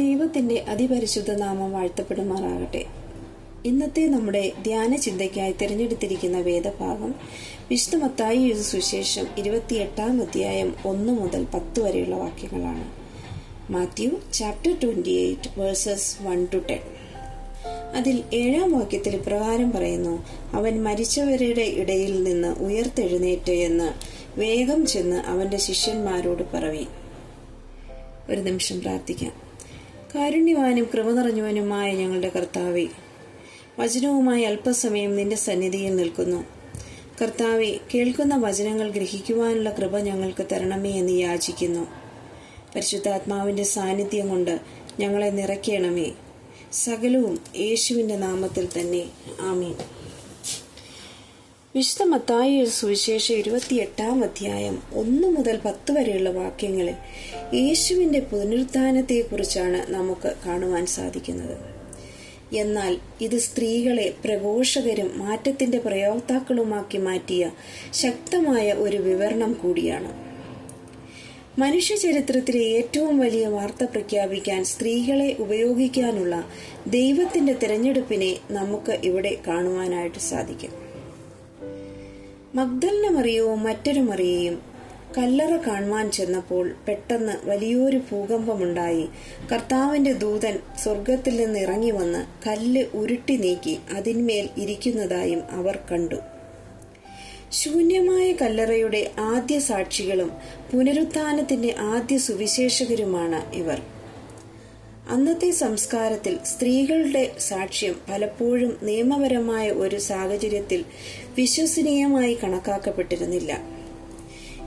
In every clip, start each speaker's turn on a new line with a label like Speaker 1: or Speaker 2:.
Speaker 1: ദൈവത്തിന്റെ അതിപരിശുദ്ധ നാമം വാഴ്ത്തപ്പെടുമാറാകട്ടെ. ഇന്നത്തെ നമ്മുടെ ധ്യാന ചിന്തയ്ക്കായി തിരഞ്ഞെടുത്തിരിക്കുന്ന വേദഭാഗം വിശുദ്ധ മത്തായി എഴുതിയ സുശേഷം ഇരുപത്തിയെട്ടാം അധ്യായം ഒന്ന് മുതൽ പത്ത് വരെയുള്ള വാക്യങ്ങളാണ്. Matthew chapter twenty eight verses one to ten അതിൽ ഏഴാം വാക്യത്തിൽ ഇപ്രകാരം പറയുന്നു അവൻ മരിച്ചവരുടെ ഇടയിൽ നിന്ന് ഉയർത്തെഴുന്നേറ്റ് എന്ന് വേഗം ചെന്ന് അവന്റെ ശിഷ്യന്മാരോട് പറവി ഒരു നിമിഷം പ്രാർത്ഥിക്കാം. കാരുണ്യവാനും കൃപ നിറഞ്ഞവനുമായ ഞങ്ങളുടെ കർത്താവെ വചനവുമായി അല്പസമയം നിന്റെ സന്നിധിയിൽ നിൽക്കുന്നു. കർത്താവെ കേൾക്കുന്ന വചനങ്ങൾ ഗ്രഹിക്കുവാനുള്ള കൃപ ഞങ്ങൾക്ക് തരണമേ എന്ന് യാചിക്കുന്നു. പരിശുദ്ധാത്മാവിന്റെ സാന്നിധ്യം കൊണ്ട് ഞങ്ങളെ നിറയ്ക്കണമേ. സകലവും യേശുവിന്റെ നാമത്തിൽ തന്നെ. ആമീൻ. വിശുദ്ധ മത്തായി സുവിശേഷം ഇരുപത്തിയെട്ടാം അധ്യായം ഒന്ന് മുതൽ പത്ത് വരെയുള്ള വാക്യങ്ങളിൽ യേശുവിന്റെ പുനരുത്ഥാനത്തെക്കുറിച്ചാണ് നമുക്ക് കാണുവാൻ സാധിക്കുന്നത്. എന്നാൽ ഇത് സ്ത്രീകളെ പ്രഘോഷകരും മാറ്റത്തിന്റെ പ്രയോക്താക്കളുമാക്കി മാറ്റിയ ശക്തമായ ഒരു വിവരണം കൂടിയാണ്. മനുഷ്യ ചരിത്രത്തിലെ ഏറ്റവും വലിയ വാർത്ത പ്രഖ്യാപിക്കാൻ സ്ത്രീകളെ ഉപയോഗിക്കാനുള്ള ദൈവത്തിന്റെ തിരഞ്ഞെടുപ്പിനെ നമുക്ക് ഇവിടെ കാണുവാനായിട്ട് സാധിക്കും. മഗ്ദലിന മറിയവും മറ്റൊരു മറിയയും കല്ലറ കാണുവാൻ ചെന്നപ്പോൾ പെട്ടെന്ന് വലിയൊരു ഭൂകമ്പമുണ്ടായി. കർത്താവിന്റെ ദൂതൻ സ്വർഗത്തിൽ നിന്ന് ഇറങ്ങി വന്ന് കല്ല് ഉരുട്ടി നീക്കി അതിന്മേൽ ഇരിക്കുന്നതായും അവർ കണ്ടു. ശൂന്യമായ കല്ലറയുടെ ആദ്യ സാക്ഷികളും പുനരുത്ഥാനത്തിന്റെ ആദ്യ സുവിശേഷകരുമാണ് ഇവർ. അന്നത്തെ സംസ്കാരത്തിൽ സ്ത്രീകളുടെ സാക്ഷ്യം പലപ്പോഴും നിയമപരമായ ഒരു സാഹചര്യത്തിൽ വിശ്വസനീയമായി കണക്കാക്കപ്പെട്ടിരുന്നില്ല.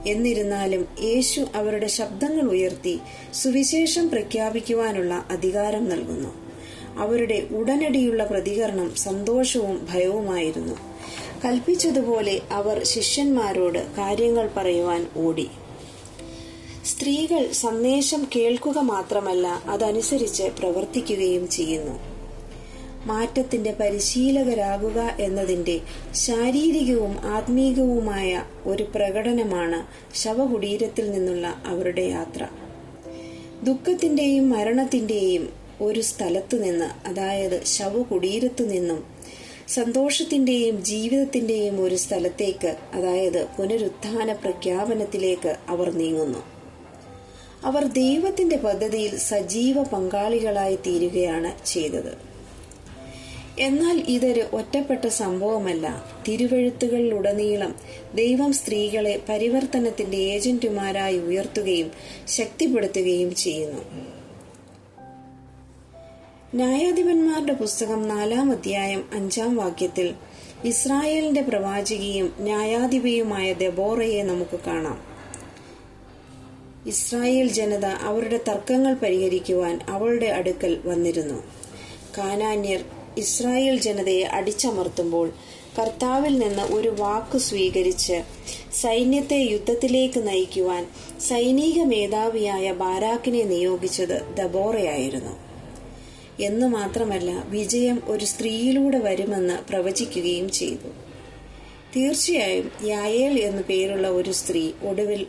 Speaker 1: എന്നിരുന്നാലും യേശു അവരുടെ ശബ്ദങ്ങൾ ഉയർത്തി സുവിശേഷം പ്രഖ്യാപിക്കുവാനുള്ള അധികാരം നൽകുന്നു. അവരുടെ ഉടനടിയുള്ള പ്രതികരണം സന്തോഷവും ഭയവുമായിരുന്നു. കൽപ്പിച്ചതുപോലെ അവർ ശിഷ്യന്മാരോട് കാര്യങ്ങൾ പറയുവാൻ ഓടി. സ്ത്രീകൾ സന്ദേശം കേൾക്കുക മാത്രമല്ല അതനുസരിച്ച് പ്രവർത്തിക്കുകയും ചെയ്യുന്നു. മാറ്റത്തിന്റെ പരിശീലകരാകുക എന്നതിന്റെ ശാരീരികവും ആത്മീകവുമായ ഒരു പ്രകടനമാണ് ശവകുടീരത്തിൽ നിന്നുള്ള അവരുടെ യാത്ര. ദുഃഖത്തിന്റെയും മരണത്തിന്റെയും ഒരു സ്ഥലത്തു നിന്ന് അതായത് ശവകുടീരത്തു നിന്നും സന്തോഷത്തിന്റെയും ജീവിതത്തിന്റെയും ഒരു സ്ഥലത്തേക്ക് അതായത് പുനരുത്ഥാന പ്രഖ്യാപനത്തിലേക്ക് അവർ നീങ്ങുന്നു. അവർ ദൈവത്തിന്റെ പദ്ധതിയിൽ സജീവ പങ്കാളികളായി തീരുകയാണ് ചെയ്തത്. എന്നാൽ ഇതൊരു ഒറ്റപ്പെട്ട സംഭവമല്ല. തിരുവഴുത്തുകളിലുടനീളം ദൈവം സ്ത്രീകളെ പരിവർത്തനത്തിന്റെ ഏജന്റുമാരായി ഉയർത്തുകയും ശക്തിപ്പെടുത്തുകയും ചെയ്യുന്നു. ന്യായാധിപന്മാരുടെ പുസ്തകം നാലാം അധ്യായം അഞ്ചാം വാക്യത്തിൽ ഇസ്രായേലിന്റെ പ്രവാചകിയും ന്യായാധിപയുമായ ദബോറയെ നമുക്ക് കാണാം. ഇസ്രായേൽ ജനത അവരുടെ തർക്കങ്ങൾ പരിഹരിക്കുവാൻ അവളുടെ അടുക്കൽ വന്നിരുന്നു. കാനാന്യർ ഇസ്രായേൽ ജനതയെ അടിച്ചമർത്തുമ്പോൾ കർത്താവിൽ നിന്ന് ഒരു വാക്ക് സ്വീകരിച്ച് സൈന്യത്തെ യുദ്ധത്തിലേക്ക് നയിക്കുവാൻ സൈനിക മേധാവിയായ ബാരാക്കിനെ നിയോഗിച്ചത് ദബോറയായിരുന്നു. എന്ന് മാത്രമല്ല വിജയം ഒരു സ്ത്രീയിലൂടെ വരുമെന്ന് പ്രവചിക്കുകയും ചെയ്തു. തീർച്ചയായും യായേൽ എന്നു പേരുള്ള ഒരു സ്ത്രീ ഒടുവിൽ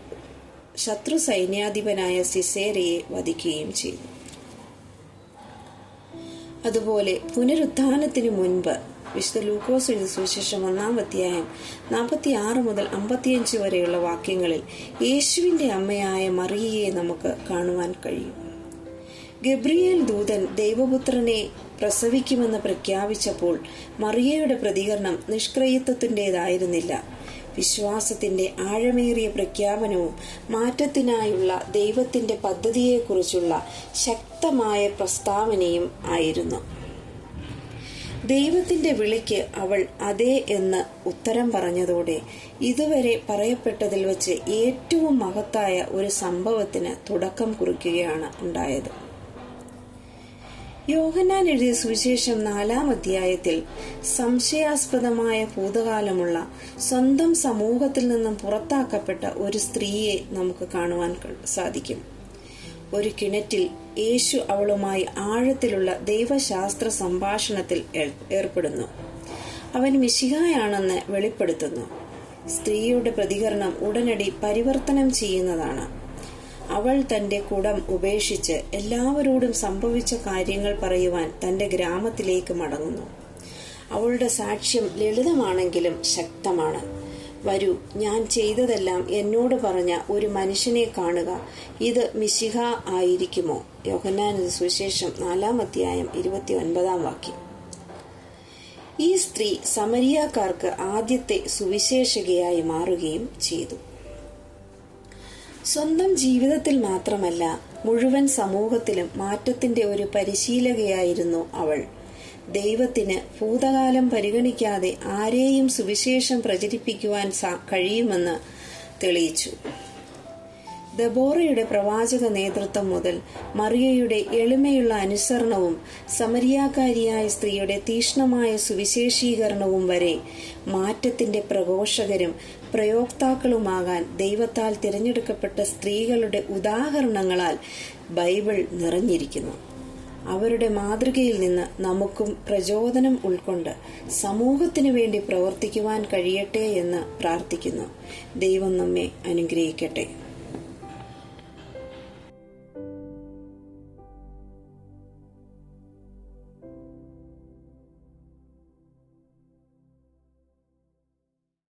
Speaker 1: ശത്രു സൈന്യാധിപനായ സിസേരയെ വധിക്കുകയും ചെയ്തു. അതുപോലെ പുനരുത്ഥാനത്തിന് മുൻപ് വിശുദ്ധ ലൂക്കോസ് എഴുതി സുവിശേഷം ഒന്നാം അധ്യായം നാൽപ്പത്തി ആറ് മുതൽ അമ്പത്തിയഞ്ച് വരെയുള്ള വാക്യങ്ങളിൽ യേശുവിന്റെ അമ്മയായ മറിയയെ നമുക്ക് കാണുവാൻ കഴിയും. ഗബ്രിയേൽ ദൂതൻ ദൈവപുത്രനെ പ്രസവിക്കുമെന്ന് പ്രഖ്യാപിച്ചപ്പോൾ മറിയയുടെ പ്രതികരണം നിഷ്ക്രയത്വത്തിന്റെതായിരുന്നില്ല വിശ്വാസത്തിന്റെ ആഴമേറിയ പ്രഖ്യാപനവും മാറ്റത്തിനായുള്ള ദൈവത്തിന്റെ പദ്ധതിയെക്കുറിച്ചുള്ള ശക്തമായ പ്രസ്താവനയും ആയിരുന്നു. ദൈവത്തിന്റെ വിളിക്ക് അവൾ അതെ എന്ന് ഉത്തരം പറഞ്ഞതോടെ ഇതുവരെ പറയപ്പെട്ടതിൽ വച്ച് ഏറ്റവും മഹത്തായ ഒരു സംഭവത്തിന് തുടക്കം കുറിക്കുകയാണ് ഉണ്ടായത്. യോഹന്നാൻ എഴുതിയ സുവിശേഷം നാലാം അധ്യായത്തിൽ സംശയാസ്പദമായ ഭൂതകാലമുള്ള സ്വന്തം സമൂഹത്തിൽ നിന്നും പുറത്താക്കപ്പെട്ട ഒരു സ്ത്രീയെ നമുക്ക് കാണുവാൻ സാധിക്കും. ഒരു കിണറ്റിൽ യേശു അവളുമായി ആഴത്തിലുള്ള ദൈവശാസ്ത്ര സംഭാഷണത്തിൽ ഏർപ്പെടുന്നു. അവൻ മിശിഹായാണെന്ന് വെളിപ്പെടുത്തുന്നു. സ്ത്രീയുടെ പ്രതികരണം ഉടനടി പരിവർത്തനം ചെയ്യുന്നതാണ്. അവൾ തന്റെ കുടം ഉപേക്ഷിച്ച് എല്ലാവരോടും സംഭവിച്ച കാര്യങ്ങൾ പറയുവാൻ തന്റെ ഗ്രാമത്തിലേക്ക് മടങ്ങുന്നു. അവളുടെ സാക്ഷ്യം ലളിതമാണെങ്കിലും ശക്തമാണ്. വരൂ ഞാൻ ചെയ്തതെല്ലാം എന്നോട് പറഞ്ഞ ഒരു മനുഷ്യനെ കാണുക. ഇത് മിശിഹ ആയിരിക്കുമോ? യോഹന്നാനത് സുവിശേഷം നാലാം അധ്യായം ഇരുപത്തി ഒൻപതാം വാക്യം. ഈ സ്ത്രീ സമരിയാക്കാർക്ക് ആദ്യത്തെ സുവിശേഷകയായി മാറുകയും ചെയ്തു. സ്വന്തം ജീവിതത്തിൽ മാത്രമല്ല മുഴുവൻ സമൂഹത്തിലും മാറ്റത്തിന്റെ ഒരു പരിശീലകയായിരുന്നു അവൾ. ദൈവത്തിന് ഭൂതകാലം പരിഗണിക്കാതെ ആരെയും സുവിശേഷം പ്രചരിപ്പിക്കുവാൻ കഴിയുമെന്ന് തെളിയിച്ചു. ദബോറയുടെ പ്രവാചക നേതൃത്വം മുതൽ മറിയയുടെ എളിമയുള്ള അനുസരണവും സമരിയാക്കാരിയായ സ്ത്രീയുടെ തീഷ്ണമായ സുവിശേഷീകരണവും വരെ മാറ്റത്തിന്റെ പ്രഘോഷകരും പ്രയോക്താക്കളുമാകാൻ ദൈവത്താൽ തിരഞ്ഞെടുക്കപ്പെട്ട സ്ത്രീകളുടെ ഉദാഹരണങ്ങളാൽ ബൈബിൾ നിറഞ്ഞിരിക്കുന്നു. അവരുടെ മാതൃകയിൽ നിന്ന് നമുക്കും പ്രചോദനം ഉൾക്കൊണ്ട് സമൂഹത്തിനു വേണ്ടി പ്രവർത്തിക്കുവാൻ കഴിയട്ടെ എന്ന് പ്രാർത്ഥിക്കുന്നു. ദൈവം നമ്മെ അനുഗ്രഹിക്കട്ടെ.